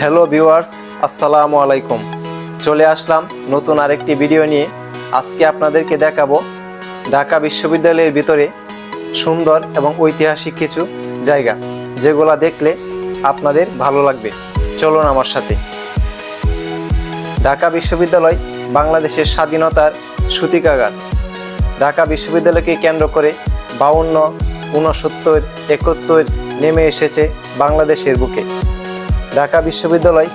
Hello viewers আসসালামু আলাইকুম চলে আসলাম নতুন আরেকটি ভিডিও নিয়ে। আজকে আপনাদেরকে দেখাবো ঢাকা বিশ্ববিদ্যালয়ের ভিতরে সুন্দর এবং ঐতিহাসিক কিছু জায়গা, যেগুলা দেখলে আপনাদের ভালো লাগবে। চলুন আমার সাথে। ঢাকা বিশ্ববিদ্যালয় বাংলাদেশের স্বাধীনতার সূতিকাগার। ঢাকা বিশ্ববিদ্যালয়কে কেন্দ্র করে বাউন্ন, ঊনসত্তর, একাত্তর নেমে এসেছে বাংলাদেশের বুকে। ঢাকা বিশ্ববিদ্যালয়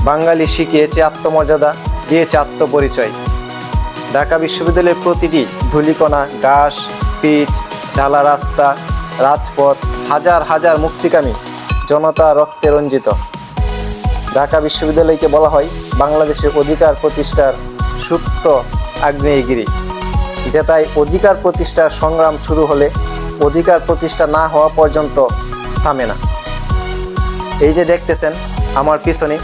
বাঙালি শিখিয়েছে আত্মমর্যাদা, দিয়েছে আত্মপরিচয়। ঢাকা বিশ্ববিদ্যালয়ের প্রতিটি ধূলিকণা, ঘাস, পিচ, ঢালা রাস্তা, রাজপথ, হাজার হাজার মুক্তিকামী জনতা রক্তে রঞ্জিত। ঢাকা বিশ্ববিদ্যালয়কে বলা হয় বাংলাদেশের অধিকার প্রতিষ্ঠার সুপ্ত আগ্নেয়গিরি। যে তাই অধিকার প্রতিষ্ঠার সংগ্রাম শুরু হলে অধিকার প্রতিষ্ঠা না হওয়া পর্যন্ত থামে না। এই যে দেখতেছেন, আমার পিছনে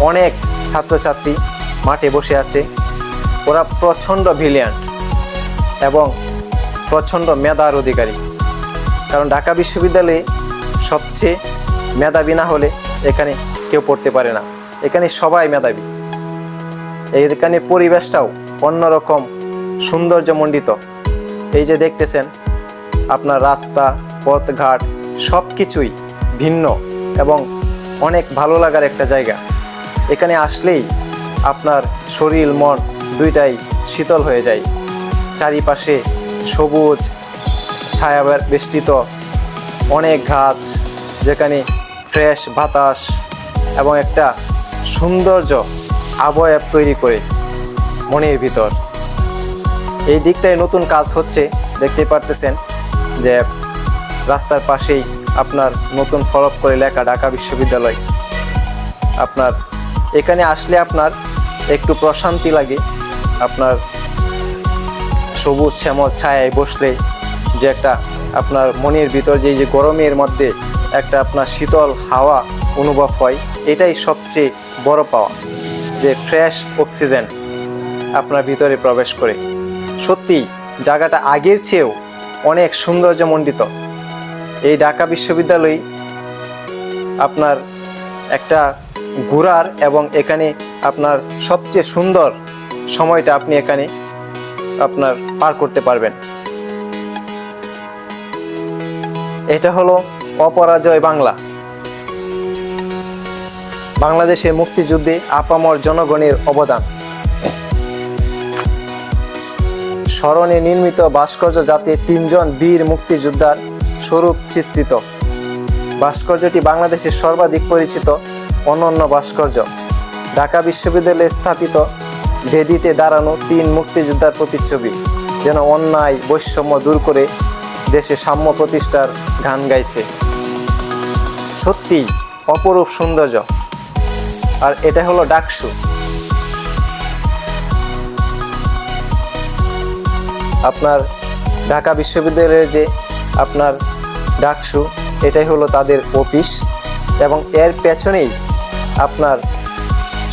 অনেক ছাত্রছাত্রী মাঠে বসে আছে। ওরা প্রচণ্ড ভিলিয়ান্ট এবং প্রচণ্ড মেধার অধিকারী। কারণ ঢাকা বিশ্ববিদ্যালয়ে সবচেয়ে মেধাবী না হলে এখানে কেউ পড়তে পারে না। এখানে সবাই মেধাবী। এখানে পরিবেশটাও অন্যরকম সৌন্দর্যমণ্ডিত। এই যে দেখতেছেন, আপনার রাস্তা, পথঘাট সব কিছুই ভিন্ন। এবং অনেক ভালো লাগার একটা জায়গা। এখানে আসলেই আপনার শরীর, মন দুইটাই শীতল হয়ে যায়। চারিপাশে সবুজ ছায়া বেষ্টিত অনেক গাছ, যেখানে ফ্রেশ বাতাস এবং একটা সৌন্দর্য আবয়ব তৈরি করে মনের ভিতর। এই দিকটায় নতুন কাজ হচ্ছে দেখতে পারতেছেন যে রাস্তার পাশেই আপনার নতুন ফলক করে লেখা ঢাকা বিশ্ববিদ্যালয়। আপনার এখানে আসলে আপনার একটু প্রশান্তি লাগে। আপনার সবুজ শ্যামল ছায়ায় বসলে যে একটা আপনার মনের ভিতর যে যে গরমের মধ্যে একটা আপনার শীতল হাওয়া অনুভব হয়, এটাই সবচেয়ে বড় পাওয়া। যে ফ্রেশ অক্সিজেন আপনার ভিতরে প্রবেশ করে। সত্যি জায়গাটা আগের চেয়েও অনেক সৌন্দর্যমণ্ডিত। এই ঢাকা বিশ্ববিদ্যালয় আপনার একটা ঘোরার এবং এখানে আপনার সবচেয়ে সুন্দর সময়টা আপনি এখানে আপনার পার করতে পারবেন। এটা হলো অপরাজয় বাংলা। বাংলাদেশের মুক্তিযুদ্ধে আপামর জনগণের অবদান। স্মরণে নির্মিত ভাস্কর্য যাতে তিনজন বীর মুক্তিযোদ্ধার স্বরূপ চিত্রিত। ভাস্কর্যটি বাংলাদেশের সর্বাধিক পরিচিত অনন্য ভাস্কর্য। ঢাকা বিশ্ববিদ্যালয়ে স্থাপিত বেদিতে দাঁড়ানো তিন মুক্তিযোদ্ধার প্রতিচ্ছবি যেন অন্যায়, বৈষম্য দূর করে দেশে সাম্য প্রতিষ্ঠার গান গাইছে। সত্যি অপরূপ সৌন্দর্য। আর এটা হলো ডাকসু। আপনার ঢাকা বিশ্ববিদ্যালয়ের যে আপনার ডাকসু, এটাই হলো তাদের অফিস এবং এর পেছনেই আপনার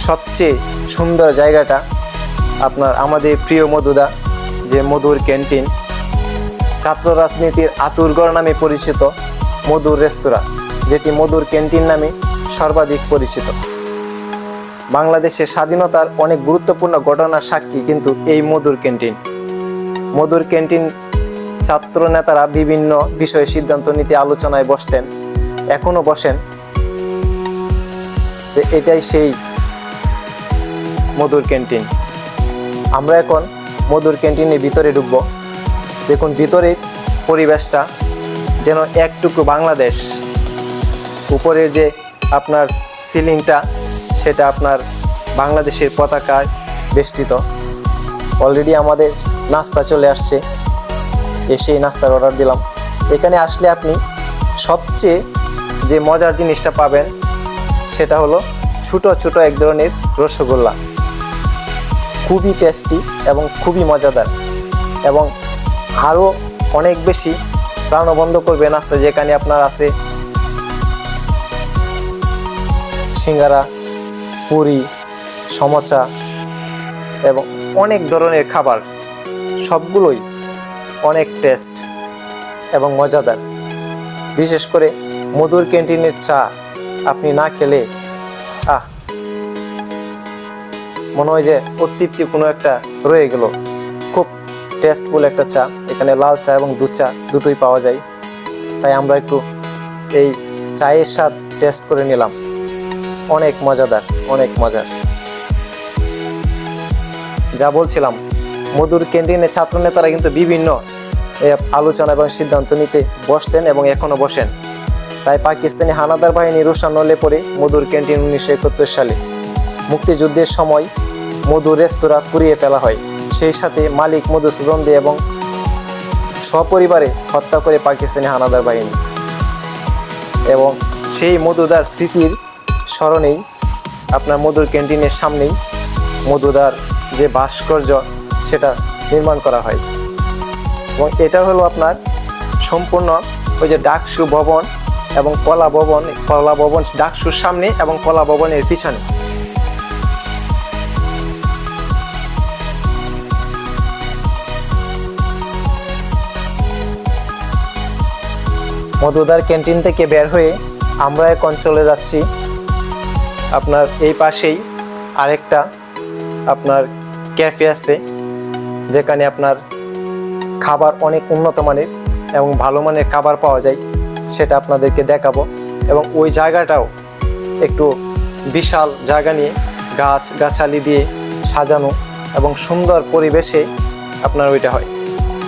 সবচেয়ে সুন্দর জায়গাটা আপনার আমাদের প্রিয় মধুদা, যে মধুর ক্যান্টিন। ছাত্র রাজনীতির আতুরগড় নামে পরিচিত মধুর রেস্তোরাঁ, যেটি মধুর ক্যান্টিন নামে সর্বাধিক পরিচিত। বাংলাদেশের স্বাধীনতার অনেক গুরুত্বপূর্ণ ঘটনার সাক্ষী কিন্তু এই মধুর ক্যান্টিন। মধুর ক্যান্টিন ছাত্র নেতারা বিভিন্ন বিষয়ে সিদ্ধান্ত নিতে আলোচনায় বসতেন। এখনও বসেন। যে এটাই সেই মধুর ক্যান্টিন। আমরা এখন মধুর ক্যান্টিনের ভিতরে ঢুকবো। দেখুন ভিতরের পরিবেশটা যেন একটুকু বাংলাদেশ। উপরের যে আপনার সিলিংটা, সেটা আপনার বাংলাদেশের পতাকায় বেষ্টিত। অলরেডি আমাদের নাস্তা চলে আসছে। এসেই নাস্তার অর্ডার দিলাম। এখানে আসলে আপনি সবচেয়ে যে মজার জিনিসটা পাবেন সেটা হলো ছোটো ছোটো এক ধরনের রসগোল্লা। খুবই টেস্টি এবং খুবই মজাদার এবং আরও অনেক বেশি প্রাণবন্ধ করবে নাস্তা যেখানে আপনার আছে সিঙ্গারা, পুরি, সমচা এবং অনেক ধরনের খাবার। সবগুলোই অনেক টেস্ট এবং মজাদার। বিশেষ করে মধুর ক্যান্টিনের চা আপনি না খেলে, আহ, মনে হয় যে অতৃপ্তি কোনো একটা রয়ে গেল। খুব টেস্টফুল একটা চা, এখানে লাল চা এবং দুধ চা দুটোই পাওয়া যায়। তাই আমরা একটু এই চায়ের স্বাদ টেস্ট করে নিলাম। অনেক মজাদার, অনেক মজার। যা বলছিলাম, মধুর ক্যান্টিনে ছাত্র নেতারা কিন্তু বিভিন্ন আলোচনা এবং সিদ্ধান্ত নিতে বসতেন এবং এখনও বসেন। তাই পাকিস্তানি হানাদার বাহিনী রোশানলে পরে মধুর ক্যান্টিন উনিশশো একাত্তর সালে। মুক্তিযুদ্ধের সময় মধুর রেস্তোরাঁ পুড়িয়ে ফেলা হয়। সেই সাথে মালিক মধুসূদন দে এবং সপরিবারে হত্যা করে পাকিস্তানি হানাদার বাহিনী। এবং সেই মধুদার স্মৃতির স্মরণেই আপনার মধুর ক্যান্টিনের সামনেই মধুদার যে ভাস্কর্য, সেটা নির্মাণ করা হয়। এবং এটা হলো আপনার সম্পূর্ণ ওই যে ডাকসু ভবন এবং কলা ভবন কলা ভবন ডাকসুর সামনে এবং কলা ভবনের পিছনে। মধুদার ক্যান্টিন থেকে বের হয়ে আমরা এখন চলে যাচ্ছি আপনার এই পাশেই আরেকটা আপনার ক্যাফে আছে, যেখানে আপনার খাবার অনেক উন্নত মানের এবং ভালো মানের খাবার পাওয়া যায়, সেটা আপনাদেরকে দেখাবো। এবং ওই জায়গাটাও একটু বিশাল জায়গা নিয়ে গাছ গাছালি দিয়ে সাজানো এবং সুন্দর পরিবেশে আপনার ওইটা হয়।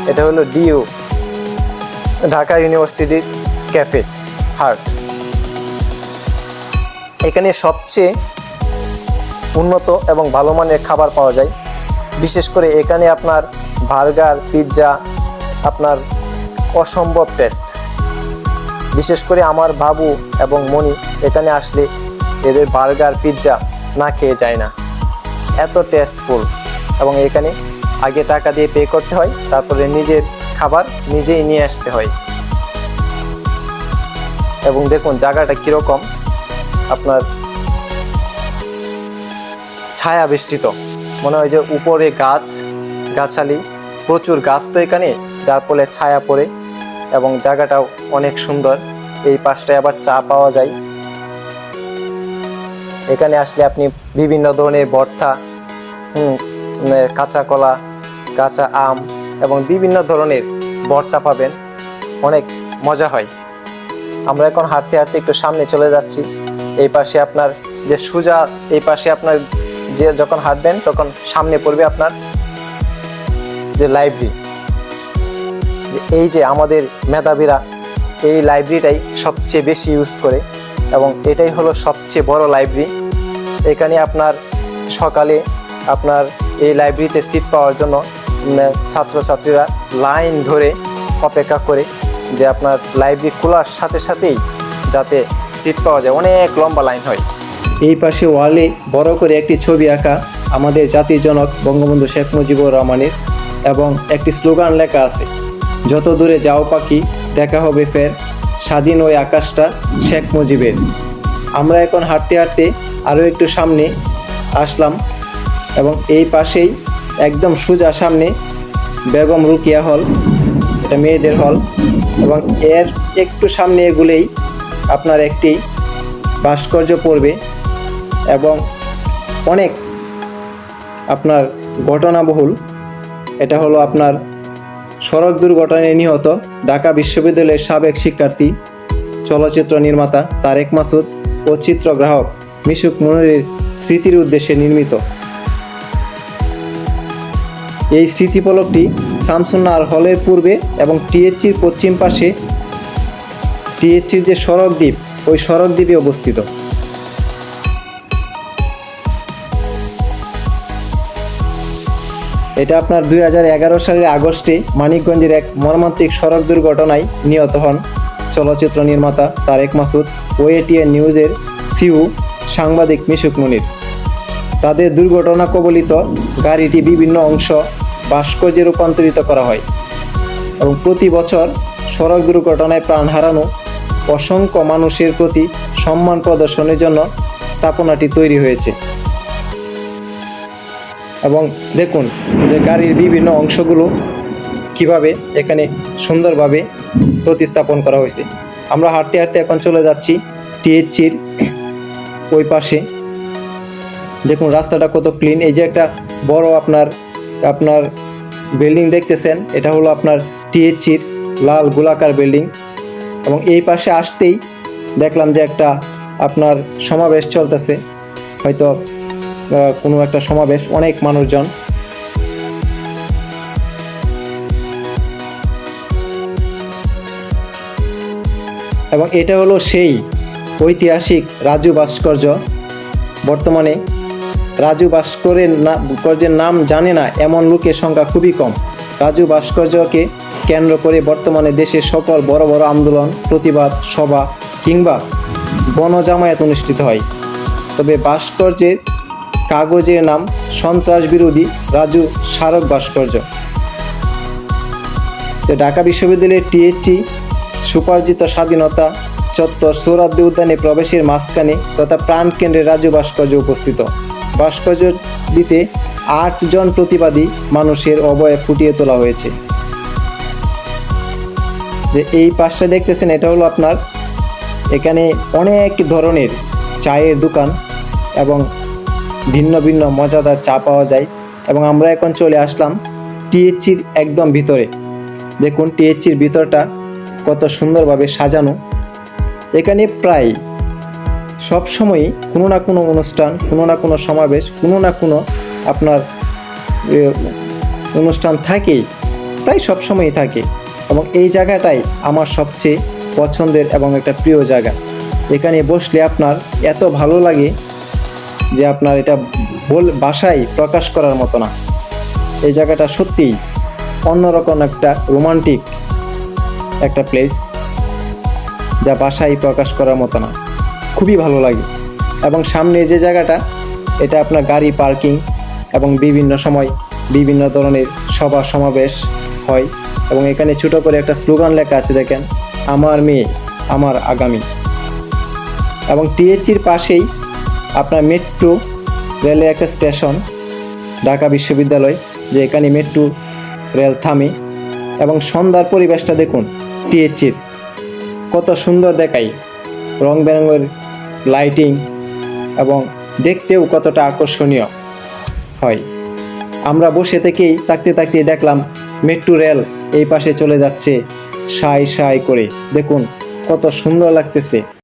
এটা হলো ডিইউ ঢাকা ইউনিভার্সিটির ক্যাফে, হার্ট। এখানে সবচেয়ে উন্নত এবং ভালো মানের খাবার পাওয়া যায় বিশেষ করে এখানে আপনার বার্গার, পিৎজা, আপনার অসম্ভব টেস্ট বিশেষ করে আমার বাবু এবং মণি এখানে আসলে এদের বার্গার, পিৎজা না খেয়ে যায় না। এত টেস্টফুল এবং এখানে আগে টাকা দিয়ে পে করতে হয়, তারপরে নিজের খাবার নিজেই নিয়ে আসতে হয়। এবং দেখুন জায়গাটা কীরকম, আপনার ছায়া বেষ্টিত। মনে হয় যে উপরে গাছ গাছালি প্রচুর গাছ তো এখানে যার ফলে ছায়া পড়ে এবং জায়গাটাও অনেক সুন্দর। এই পাশটায় আবার চা পাওয়া যায়। এখানে আসলে আপনি বিভিন্ন ধরনের ভর্তা হুম, কাঁচা কলা কাঁচা আম এবং বিভিন্ন ধরনের ভর্তা পাবেন। অনেক মজা হয়। আমরা এখন হাঁটতে হাঁটতে একটু সামনে চলে যাচ্ছি। এই পাশে আপনার যে সুজা এই পাশে আপনার যে যখন হাঁটবেন, তখন সামনে পড়বে আপনার যে লাইব্রেরি এই যে আমাদের মেধাবীরা এই লাইব্রেরিটাই সবচেয়ে বেশি ইউজ করে এবং এটাই হলো সবচেয়ে বড় লাইব্রেরি এখানে আপনার সকালে আপনার এই লাইব্রেরিতে সিট পাওয়ার জন্য ছাত্রছাত্রীরা লাইন ধরে অপেক্ষা করে যে আপনার লাইব্রেরি খোলার সাথে সাথেই যাতে সিট পাওয়া যায়। অনেক লম্বা লাইন হয়। এই পাশে ওয়ালে বড় করে একটি ছবি আঁকা আমাদের জাতির জনক বঙ্গবন্ধু শেখ মুজিবুর রহমানের এবং একটি স্লোগান লেখা আছে, যত দূরে যাও পাখি, দেখা হবে ফের, স্বাধীন ওই আকাশটা শেখ মুজিবের। আমরা এখন হাঁটতে হাঁটতে আরও একটু সামনে আসলাম এবং এই পাশেই একদম সোজা সামনে বেগম রুকিয়া হল, এটা মেয়েদের হল এবং এর একটু সামনে এগুলেই আপনার একটি ভাস্কর্য পড়বে। এবং অনেক আপনার ঘটনাবহুল। এটা হলো আপনার সড়ক দুর্ঘটনায় নিহত ঢাকা বিশ্ববিদ্যালয়ের সাবেক শিক্ষার্থী, চলচ্চিত্র নির্মাতা তারেক মাসুদ ও চিত্রগ্রাহক মিশুক মনিরের স্মৃতির উদ্দেশ্যে নির্মিত। এই স্মৃতিফলকটি শামসুন্নার হলের পূর্বে এবং টিএসচির পশ্চিম পাশে টিএসচির যে সড়ক দ্বীপ, ওই সড়ক দ্বীপে অবস্থিত। এটা আপনার দুই হাজার এগারো সালের আগস্টে মানিকগঞ্জের এক মর্মান্তিক সড়ক দুর্ঘটনায় নিহত হন চলচ্চিত্র নির্মাতা তারেক মাসুদ ওয়েটিএন নিউজের সিউ সাংবাদিক মিশুক মুনির। তাদের দুর্ঘটনা কবলিত গাড়িটি বিভিন্ন অংশ ভাস্কর্যে রূপান্তরিত করা হয় এবং প্রতি বছর সড়ক দুর্ঘটনায় প্রাণ হারানো অসংখ্য মানুষের প্রতি সম্মান প্রদর্শনের জন্য স্থাপনাটি তৈরি হয়েছে। এবং দেখুন যে গাড়ির বিভিন্ন অংশগুলো কীভাবে এখানে সুন্দরভাবে প্রতিস্থাপন করা হয়েছে। আমরা হাঁটতে হাঁটতে এখন চলে যাচ্ছি টিএসচির ওই পাশে। দেখুন রাস্তাটা কত ক্লিন এই যে একটা বড় আপনার আপনার বিল্ডিং দেখতেছেন, এটা হলো আপনার টিএইচির লাল গোলাকার বিল্ডিং এবং এই পাশে আসতেই দেখলাম যে একটা আপনার সমাবেশ চলতেছে। হয়তো কোনো একটা সমাবেশ, অনেক মানুষজন। এবং এটা হলো সেই ঐতিহাসিক রাজু ভাস্কর্য। বর্তমানে রাজু ভাস্করের ভাস্কর্যের নাম জানে না, এমন লোকের সংখ্যা খুবই কম। রাজু ভাস্কর্যকে কেন্দ্র করে বর্তমানে দেশের সকল বড় বড় আন্দোলন, প্রতিবাদ, সভা কিংবা গণজামায়াত অনুষ্ঠিত হয়। তবে ভাস্কর্যের কাগজের নাম সন্ত্রাস বিরোধী রাজু স্মারক ভাস্কর্য। ঢাকা বিশ্ববিদ্যালয়ের টিএইচি সুপার্জিত স্বাধীনতা, চত্বর সৌরাব্দি উদ্যানে প্রবেশের মাঝখানে তথা প্রাণকেন্দ্রে রাজু ভাস্কর্য উপস্থিত। ভাস্কর্যটিতে আটজন প্রতিবাদী মানুষের অবয়ব ফুটিয়ে তোলা হয়েছে। যে এই পাশটা দেখতেছেন, এটা হলো আপনার এখানে অনেক ধরনের চায়ের দোকান এবং ভিন্ন ভিন্ন মজাদার চা পাওয়া যায় এবং আমরা এখন চলে আসলাম টিএইচির একদম ভিতরে। দেখুন টিএইচির ভিতরটা কত সুন্দরভাবে সাজানো। এখানে প্রায় সব সময়ই কোনো না কোনো অনুষ্ঠান, কোনো না কোনো সমাবেশ, কোনো না কোনো আপনার অনুষ্ঠান থাকেই, প্রায় সব সময়ই থাকে এবং এই জায়গাটাই আমার সবচেয়ে পছন্দের এবং একটা প্রিয় জায়গা। এখানে বসলে আপনার এত ভালো লাগে যে আপনার এটা বল, বাসায় প্রকাশ করার মতো না। এই জায়গাটা সত্যিই অন্যরকম একটা রোমান্টিক একটা প্লেস যা বাসায় প্রকাশ করার মতো না। খুবই ভালো লাগে। এবং সামনে যে জায়গাটা, এটা আপনার গাড়ি পার্কিং এবং বিভিন্ন সময় বিভিন্ন ধরনের সভা সমাবেশ হয়। এবং এখানে ছোটো করে একটা স্লোগান লেখা আছে, দেখেন, আমার মেয়ে, আমার আগামী। এবং টিএইচির পাশেই আপনার মেট্রো রেলের একটা স্টেশন, ঢাকা বিশ্ববিদ্যালয় যে এখানে মেট্রো রেল থামে এবং সন্ধ্যার পরিবেশটা দেখুন টিএইচির কত সুন্দর দেখাই রং বেরঙের লাইটিং এবং দেখতেও কতটা আকর্ষণীয় হয়। আমরা বসে থেকেই তাকতে তাকতে দেখলাম, মেট্রো রেল এই পাশে চলে যাচ্ছে সাই সাই করে। দেখুন, কত সুন্দর লাগতেছে।